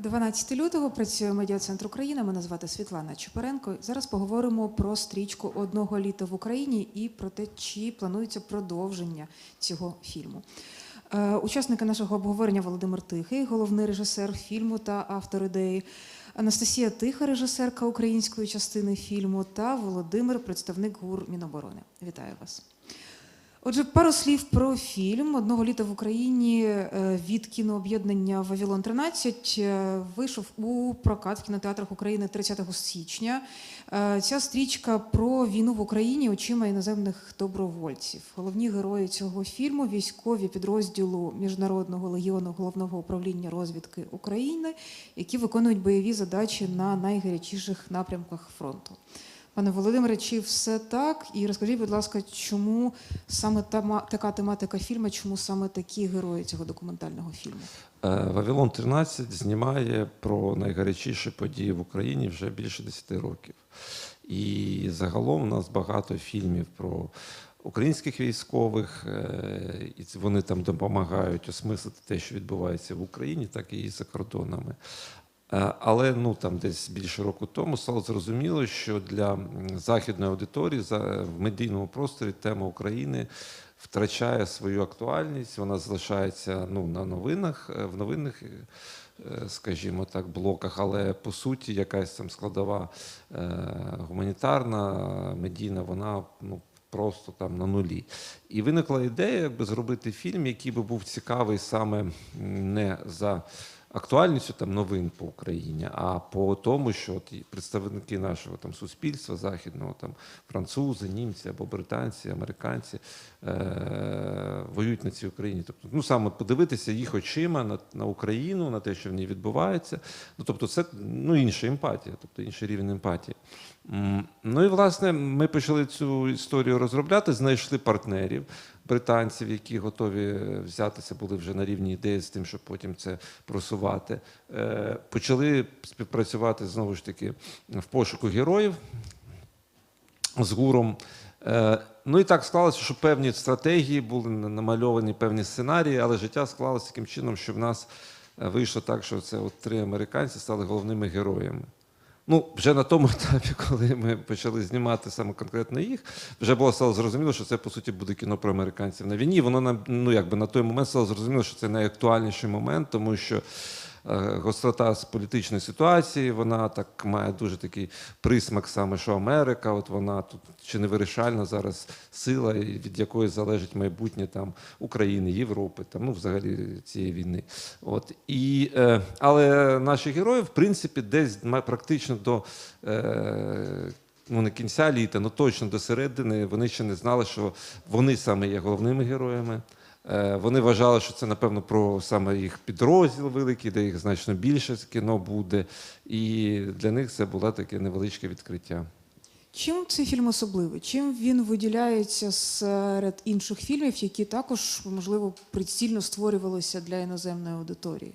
12 лютого працює медіа-центр України. Мене звати Світлана Чепаренко. Зараз поговоримо про стрічку одного літа в Україні і про те, чи планується продовження цього фільму. Е, Учасники нашого обговорення Володимир Тихий, головний режисер фільму та автор ідеї. Анастасія Тиха, режисерка української частини фільму, та Володимир, представник ГУР Міноборони. Вітаю вас. Отже, пару слів про фільм одного літа в Україні е, від кінооб'єднання Вавилон 13 е, вийшов у прокат в кінотеатрах України 30 січня. Е, Ця стрічка про війну в Україні очима іноземних добровольців. Головні герої цього фільму військові підрозділу Міжнародного легіону головного управління розвідки України, які виконують бойові задачі на найгарячіших напрямках фронту. Пане Володимире, чи все так? І розкажіть, будь ласка, чому саме тема, така тематика фільму, чому саме такі герої цього документального фільму? Е, Вавилон 13 знімає про найгарячіші події в Україні вже більше 10 років. І загалом у нас багато фільмів про українських військових, е, і вони там допомагають осмислити те, що відбувається в Україні, так і за кордонами. Е, Але ну там десь більше року тому стало зрозуміло, що для західної аудиторії в медійному просторі тема України втрачає свою актуальність. Вона залишається ну на новинах е, в новинних. е, Скажімо так, блоках, але по суті, якась там складова гуманітарна, медійна, вона ну просто там на нулі. І виникла ідея, якби зробити фільм, який би був цікавий саме не за актуальністю там новин по Україні, а по тому, що от представники нашого там суспільства західного, там французи, німці або британці, американці е- воюють на цій Україні. Тобто, ну саме подивитися їх очима на, на Україну, на те, що в ній відбувається. Ну тобто, це ну інша емпатія, тобто інший рівень емпатії. Ну і власне ми почали цю історію розробляти, знайшли партнерів британців, які готові взятися, були вже на рівні ідеї з тим, щоб потім це просувати. Е, Почали співпрацювати знову ж таки в пошуку героїв з гуром. Е, Ну і так склалося, що певні стратегії були намальовані, певні сценарії, але життя склалося таким чином, що в нас е, вийшло так, що це от три американці стали головними героями. Ну, вже на тому етапі, коли ми почали знімати саме конкретно їх, вже було стало зрозуміло, що це по суті буде кіно про американців на війні. Воно нам ну якби на той момент стало зрозуміло, що це найактуальніший момент, тому що гострота з політичної ситуації, вона так має дуже такий присмак саме, що Америка, от вона тут чи не вирішальна зараз сила, від якої залежить майбутнє там України, Європи, там ну взагалі цієї війни. От і е, але наші герої, в принципі, десь практично до. Е, Ну, не кінця літа, ну точно до середини вони ще не знали, що вони саме є головними героями. Е, Вони вважали, що це, напевно, про саме їх підрозділ великий, де їх значно більше з кіно буде. І для них це було таке невеличке відкриття. Чим цей фільм особливий? Чим він виділяється серед інших фільмів, які також, можливо, прицільно створювалися для іноземної аудиторії?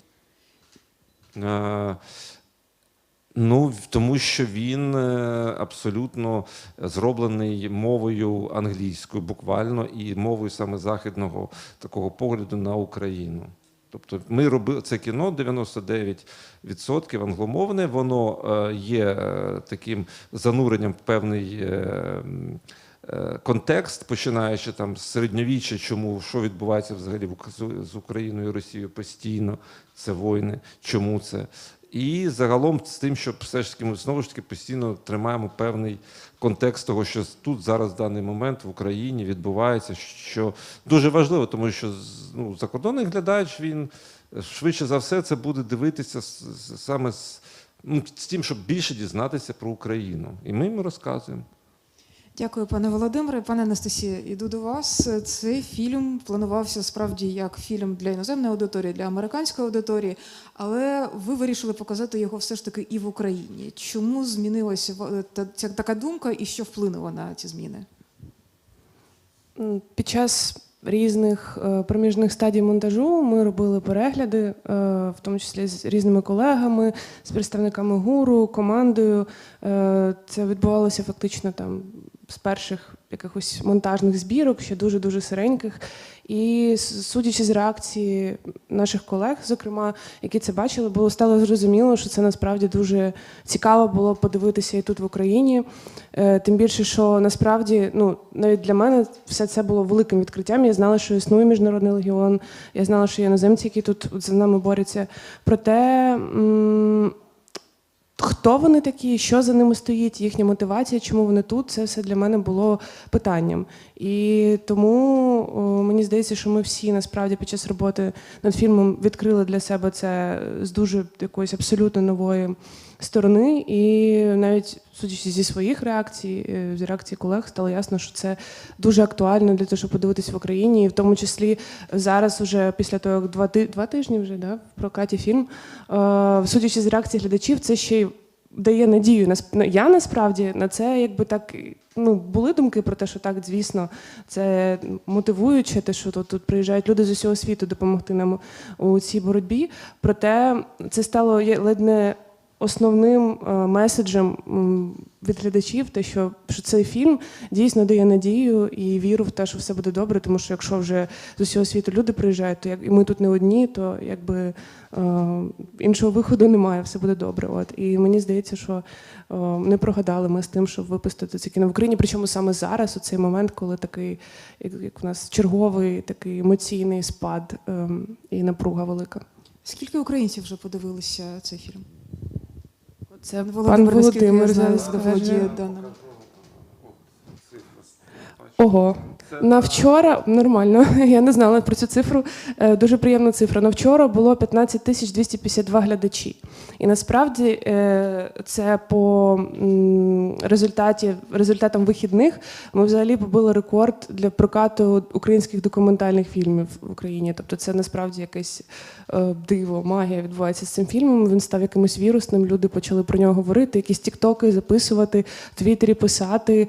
Ну, тому що він е, абсолютно зроблений мовою англійською, буквально, і мовою саме західного такого погляду на Україну. Тобто ми робили це кіно 99% англомовне, воно е, є е, таким зануренням в певний. Контекст, починаючи там з середньовіччя, чому що відбувається взагалі з Україною і Росією постійно, це війни, чому це. І загалом з тим, що все ж таки ми знову ж таки постійно тримаємо певний контекст того, що тут зараз в даний момент в Україні відбувається, що дуже важливо, тому що ну, закордонний глядач він е, швидше за все це буде дивитися саме з, ну, з тим, щоб більше дізнатися про Україну. І ми йому розказуємо. Дякую, пане Володимире. Пане Анастасія, іду до вас. Цей фільм планувався справді як фільм для іноземної аудиторії, для американської аудиторії, але ви вирішили показати його все ж таки і в Україні. Чому змінилася ця така думка і що вплинуло на ці зміни? Під час різних е, проміжних стадій монтажу ми робили перегляди, е, в тому числі з різними колегами, з представниками гуру, командою. Е, Це відбувалося фактично там з перших якихось монтажних збірок, ще дуже дуже сиреньких. І судячи з реакції наших колег, зокрема, які це бачили, було стало зрозуміло, що це насправді дуже цікаво було подивитися і тут в Україні. Е, Тим більше, що насправді, ну навіть для мене все це було великим відкриттям. Я знала, що існує міжнародний легіон. Я знала, що є іноземці, які тут за нами борються. Проте. Хто вони такі, що за ними стоїть, їхня мотивація, чому вони тут? Це все для мене було питанням. І тому о, мені здається, що ми всі насправді під час роботи над фільмом відкрили для себе це з дуже якоїсь абсолютно нової сторони. І навіть судячи зі своїх реакцій, е, з реакцій колег, стало ясно, що це дуже актуально для того, щоб подивитись в Україні, і в тому числі зараз, уже після того, як два, два тижні вже да, в прокаті фільм, е, судячи з реакції глядачів, це ще й дає надію. На- Я насправді на це якби так. Ну, були думки про те, що так, звісно, це мотивуюче, те, що тут, тут приїжджають люди з усього світу допомогти нам у цій боротьбі. Проте це стало ледь не основним е, меседжем від глядачів, те, що, що цей фільм дійсно дає надію і віру в те, що все буде добре. Тому що якщо вже з усього світу люди приїжджають, то як і ми тут не одні, то якби е, іншого виходу немає, все буде добре. От і мені здається, що не прогадали ми з тим, щоб випустити це кіно в Україні. Причому саме зараз, у цей момент, коли такий, як, в нас черговий такий емоційний спад е, і напруга велика. Скільки українців вже подивилися цей фільм? Це пан Володимир, наскільки Володимир зараз заволодіє даним. Ого. На вчора нормально. Я не знала про цю цифру. Е, Дуже приємна цифра. На вчора було 15 тисяч 252 глядачі. І насправді е, це по результаті результатам вихідних ми взагалі побили рекорд для прокату українських документальних фільмів в Україні. Тобто, це насправді якесь е, диво, магія відбувається з цим фільмом. Він став якимось вірусним. Люди почали про нього говорити, якісь тіктоки записувати, в Твіттері писати.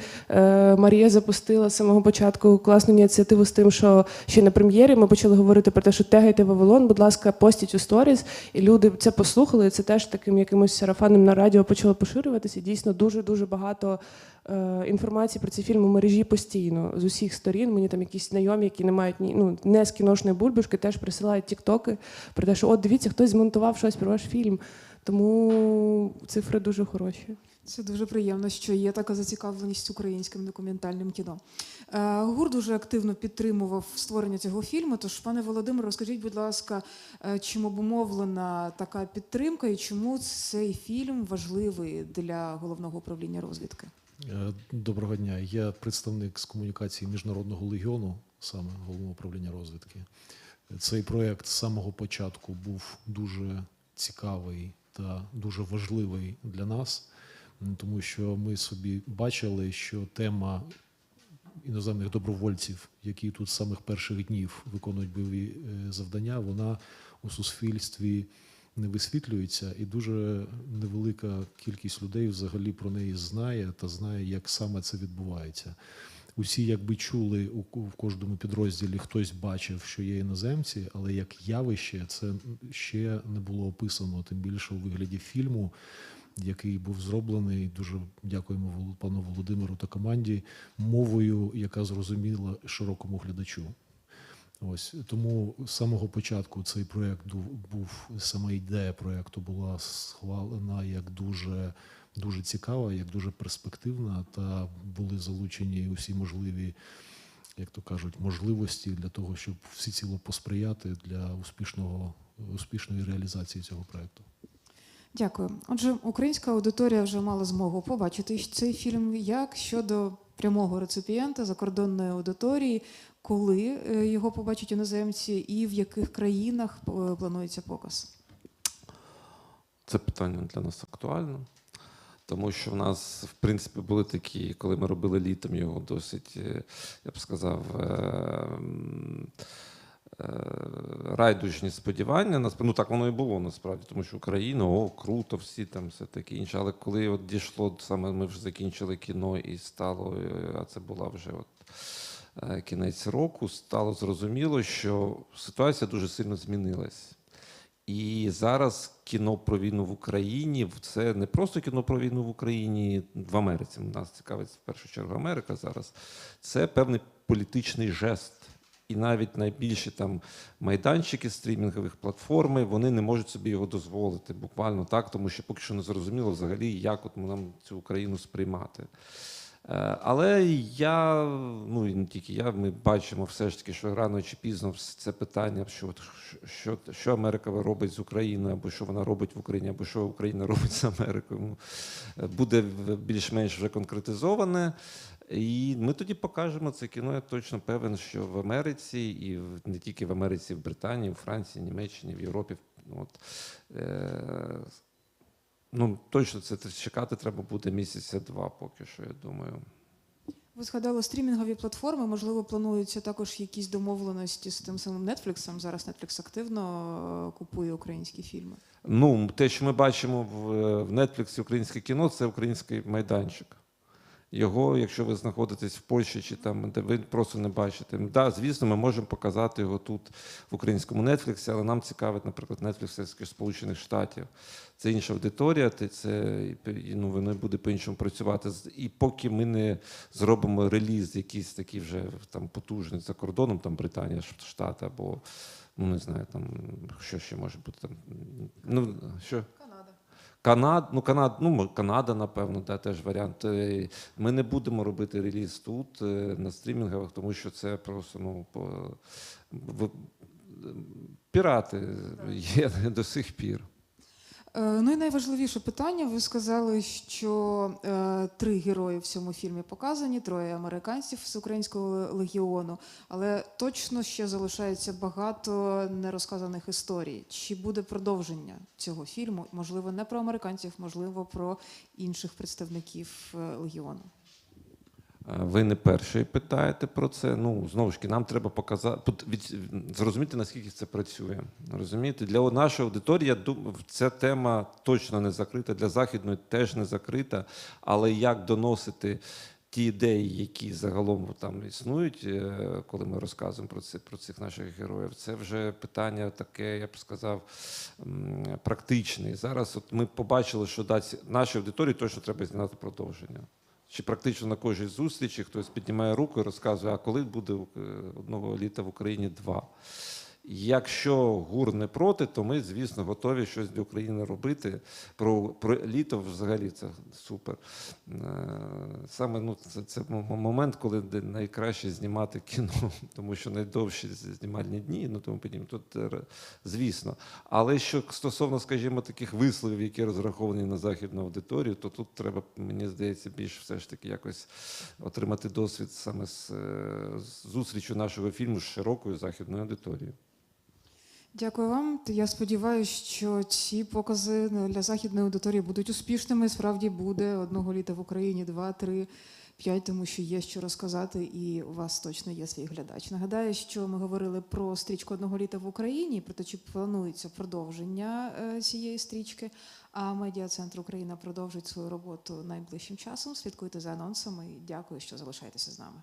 Марія запустила з самого початку класну ініціативу з тим, що ще на прем'єрі ми почали говорити про те, що тегайте Вавилон, будь ласка, постіть у сторіс. І люди це послухали. Це теж таким якимось сарафаном на радіо почало поширюватися. Дійсно дуже дуже багато е, інформації про ці фільми в мережі постійно з усіх сторін. Мені там якісь знайомі, які не мають ні ну не з кіношної бульбашки, теж присилають тіктоки про те, що от дивіться, хтось змонтував щось про ваш фільм. Тому цифри дуже хороші. Це дуже приємно, що є така зацікавленість українським документальним кіно. Е, ГУР дуже активно підтримував створення цього фільму. Тож, пане Володимире, розкажіть, будь ласка, е, чим обумовлена така підтримка і чому цей фільм важливий для головного управління розвідки? Е, Доброго дня. Я представник з комунікації Міжнародного легіону, саме головного управління розвідки. Цей проєкт з самого початку був дуже цікавий та дуже важливий для нас, тому що ми собі бачили, що тема іноземних добровольців, які тут з самих перших днів виконують бойові е, завдання, вона у суспільстві не висвітлюється, і дуже невелика кількість людей взагалі про неї знає та знає, як саме це відбувається. Усі якби чули в кожному підрозділі хтось бачив, що є іноземці, але як явище це ще не було описано, тим більше у вигляді фільму, який був зроблений. Дуже дякуємо пану Володимиру та команді мовою, яка зрозуміла широкому глядачу. Ось тому з самого початку цей проєкт ду- був сама ідея проєкту була схвалена як дуже, дуже цікава, як дуже перспективна, та були залучені усі можливі, як то кажуть, можливості для того, щоб всеціло посприяти для успішного успішної реалізації цього проєкту. Дякую. Отже, українська аудиторія вже мала змогу побачити цей фільм. Як щодо прямого реципієнта закордонної аудиторії, коли е, його побачать іноземці, і в яких країнах е, планується показ? Це питання для нас актуально, тому що в нас, в принципі, були такі, коли ми робили літом його досить, е, я б сказав, е, райдужні сподівання. Ну так воно і було насправді, тому що Україна, о, круто, всі там все таке інше. Але коли от дійшло, саме ми вже закінчили кіно і стало, е, а це була вже от. е, Кінець року стало зрозуміло, що ситуація дуже сильно змінилась. І зараз кіно про війну в Україні це не просто кіно про війну в Україні в Америці. Нас цікавить в першу чергу Америка зараз. Це певний політичний жест. І навіть найбільші там майданчики стрімінгових платформи вони не можуть собі його дозволити буквально так, тому що поки що не зрозуміло взагалі, як от нам цю Україну сприймати. Е, Але я, ну і не тільки я, ми бачимо все ж таки, що рано чи пізно це питання, що, що, що Америка робить з Україною, або що вона робить в Україні, або що Україна робить з Америкою, е, буде більш-менш вже конкретизоване. І ми тоді покажемо це кіно. Я точно певен, що в Америці, і не тільки в Америці, в Британії, в Франції, Німеччині, в Європі. От, е, ну, точно це чекати треба буде місяця два, поки що, я думаю. Ви згадали стрімінгові платформи. Можливо, плануються також якісь домовленості з тим самим Netflix. Зараз Netflix активно е, купує українські фільми. Ну, те, що ми бачимо в, в Netflix українське кіно, це український майданчик. Його, якщо ви знаходитесь в Польщі чи там, де ви просто не бачите. Да, звісно, ми можемо показати його тут в українському Netflix, але нам цікавить, наприклад, Netflix Сполучених Штатів. Це інша аудиторія, це ну, воно буде по-іншому працювати. І поки ми не зробимо реліз, якийсь такий вже там потужний за кордоном, там Британія, Ш- Штати або ну не знаю, там що ще може бути там. Ну що? Канад, ну Канад, ну Канада, напевно, да, теж варіант. Е, Ми не будемо робити реліз тут е, на стрімінгах, тому що це просто ну по, пірати є до сих пір. Е, Ну і найважливіше питання. Ви сказали, що е, три герої в цьому фільмі показані, троє американців з українського легіону, але точно ще залишається багато нерозказаних історій. Чи буде продовження цього фільму? Можливо, не про американців, можливо, про інших представників е, легіону. Ви не перший питаєте про це. Ну знову ж таки, нам треба показати зрозуміти наскільки це працює. Розумієте, для нашої аудиторії я думаю, ця тема точно не закрита. Для західної теж не закрита. Але як доносити ті ідеї, які загалом там існують, е, коли ми розказуємо про це про цих наших героїв, це вже питання таке, я б сказав, практичне. Зараз от ми побачили, що да, нашій аудиторії точно треба зняти продовження. Чи практично на кожній зустрічі хтось піднімає руку і розказує, а коли буде е, одного літа в Україні два. Якщо ГУР не проти, то ми, звісно, готові щось для України робити. Про, про літо взагалі це супер. Е, Саме ну, це, це момент, коли найкраще знімати кіно, тому що найдовші знімальні дні, ну тому подібне. Тут е, звісно. Але що стосовно, скажімо, таких висловів, які розраховані на західну аудиторію, то тут треба, мені здається, більш все ж таки якось отримати досвід саме з, е, зустрічю нашого фільму з широкою західною аудиторією. Дякую вам. Я сподіваюся, що ці покази для західної аудиторії будуть успішними. Справді буде одного літа в Україні, два, три, п'ять, тому що є що розказати, і у вас точно є свій глядач. Нагадаю, що ми говорили про стрічку одного літа в Україні, про те, чи планується продовження е, цієї стрічки. А медіа центр Україна продовжить свою роботу найближчим часом. Слідкуйте за анонсами. Дякую, що залишаєтеся з нами.